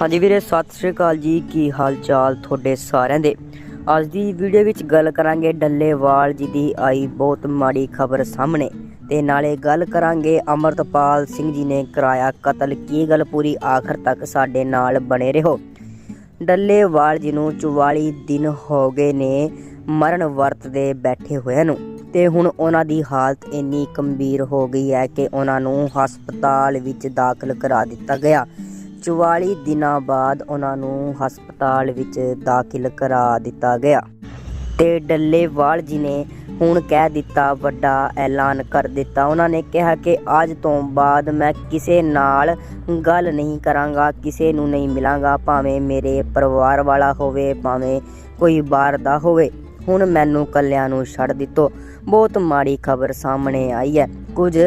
ਹਾਂਜੀ ਵੀਰੇ, ਸਤਿ ਸ਼੍ਰੀ ਅਕਾਲ ਜੀ। ਕੀ ਹਾਲ ਚਾਲ ਤੁਹਾਡੇ ਸਾਰਿਆਂ ਦੇ? ਅੱਜ ਦੀ ਵੀਡੀਓ ਵਿੱਚ ਗੱਲ ਕਰਾਂਗੇ ਡੱਲੇਵਾਲ ਜੀ ਦੀ ਆਈ ਬਹੁਤ ਮਾੜੀ ਖਬਰ ਸਾਹਮਣੇ ਤੇ ਨਾਲੇ ਗੱਲ ਕਰਾਂਗੇ ਅਮਰਤਪਾਲ ਸਿੰਘ ਜੀ ਨੇ ਕਰਾਇਆ ਕਤਲ। ਕੀ ਗੱਲ ਪੂਰੀ ਆਖਰ ਤੱਕ ਸਾਡੇ ਨਾਲ ਬਣੇ ਰਹੋ? ਡੱਲੇਵਾਲ ਜੀ ਨੂੰ 44 ਦਿਨ ਹੋ ਗਏ ਨੇ ਮਰਨ ਵਰਤ ਦੇ ਬੈਠੇ ਹੋਏ ਨੂੰ ਤੇ ਹੁਣ ਉਹਨਾਂ ਦੀ ਹਾਲਤ ਇੰਨੀ ਗੰਭੀਰ ਹੋ ਗਈ ਹੈ ਕਿ ਉਹਨਾਂ ਨੂੰ ਹਸਪਤਾਲ ਵਿੱਚ ਦਾਖਲ ਕਰਾ ਦਿੱਤਾ ਗਿਆ। 44 ਦਿਨਾਂ ਬਾਅਦ ਉਹਨਾਂ ਨੂੰ ਹਸਪਤਾਲ ਵਿੱਚ ਦਾਖਲ ਕਰਾ ਦਿੱਤਾ ਗਿਆ। ਤੇ ਡੱਲੇਵਾਲ ਜੀ ਨੇ ਹੁਣ ਕਹਿ ਦਿੱਤਾ, ਵੱਡਾ ਐਲਾਨ ਕਰ ਦਿੱਤਾ। ਉਹਨਾਂ ਨੇ ਕਿਹਾ ਕਿ ਅੱਜ ਤੋਂ ਬਾਅਦ ਮੈਂ ਕਿਸੇ ਨਾਲ ਗੱਲ ਨਹੀਂ ਕਰਾਂਗਾ, ਕਿਸੇ ਨੂੰ ਨਹੀਂ ਮਿਲਾਂਗਾ, ਭਾਵੇਂ ਮੇਰੇ ਪਰਿਵਾਰ ਵਾਲਾ ਹੋਵੇ, ਭਾਵੇਂ ਕੋਈ ਬਾਹਰ ਦਾ ਹੋਵੇ। ਹੁਣ ਮੈਨੂੰ ਕੱਲਿਆਂ ਨੂੰ ਛੱਡ ਦਿੱਤੋ। ਬਹੁਤ ਮਾੜੀ ਖਬਰ ਸਾਹਮਣੇ ਆਈ ਹੈ। ਕੁਝ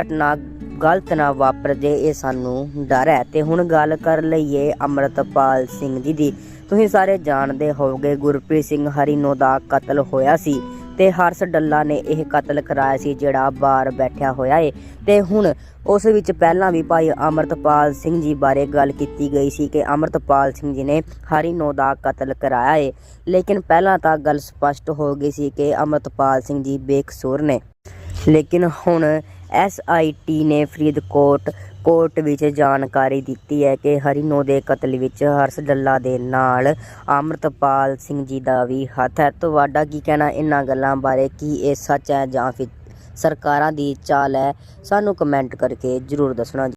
ਘਟਨਾ ਗਲਤ ਨਾ ਵਾਪਰ ਜੇ ਇਹ ਸਾਨੂੰ ਡਰ ਹੈ। ਤੇ ਹੁਣ ਗੱਲ ਕਰ ਲਈਏ ਅਮਰਤਪਾਲ ਸਿੰਘ ਜੀ ਦੀ। ਤੁਸੀਂ ਸਾਰੇ ਜਾਣਦੇ ਹੋਵੋਗੇ, ਗੁਰਪ੍ਰੀਤ ਸਿੰਘ ਹਰੀਨੋ ਦਾ ਕਤਲ ਹੋਇਆ ਸੀ ਤੇ ਹਰਸ ਡੱਲਾ ਨੇ ਇਹ ਕਤਲ ਕਰਾਇਆ ਸੀ, ਜਿਹੜਾ ਬਾਹਰ ਬੈਠਿਆ ਹੋਇਆ ਏ। ਤੇ ਹੁਣ ਉਸ ਵਿੱਚ ਪਹਿਲਾਂ ਵੀ ਭਾਈ ਅਮਰਤਪਾਲ ਸਿੰਘ ਜੀ ਬਾਰੇ ਗੱਲ ਕੀਤੀ ਗਈ ਸੀ ਕਿ ਅਮਰਤਪਾਲ ਸਿੰਘ ਜੀ ਨੇ ਹਰੀਨੋ ਦਾ ਕਤਲ ਕਰਾਇਆ ਏ। ਲੇਕਿਨ ਪਹਿਲਾਂ ਤਾਂ ਗੱਲ ਸਪਸ਼ਟ ਹੋ ਗਈ ਸੀ ਕਿ ਅਮਰਤਪਾਲ ਸਿੰਘ ਜੀ ਬੇਕਸੂਰ ਨੇ। ਲੇਕਿਨ ਹੁਣ ਐਸਆਈਟੀ ਨੇ ਫਰੀਦਕੋਟ ਕੋਰਟ ਵਿੱਚ ਜਾਣਕਾਰੀ ਦਿੱਤੀ ਹੈ ਕਿ ਹਰੀਨੋ ਦੇ ਕਤਲ ਵਿੱਚ ਹਰਸ਼ ਡੱਲਾ ਦੇ ਨਾਲ ਅਮਰਤਪਾਲ ਸਿੰਘ ਜੀ ਦਾ ਵੀ ਹੱਥ ਹੈ। ਤੁਹਾਡਾ ਕੀ ਕਹਿਣਾ? ਇਹਨਾਂ ਗੱਲਾਂ ਬਾਰੇ ਕੀ ਇਹ ਸੱਚ ਹੈ ਜਾਂ ਫਿਰ ਸਰਕਾਰਾਂ ਦੀ ਚਾਲ ਹੈ? ਸਾਨੂੰ ਕਮੈਂਟ ਕਰਕੇ ਜਰੂਰ ਦੱਸਣਾ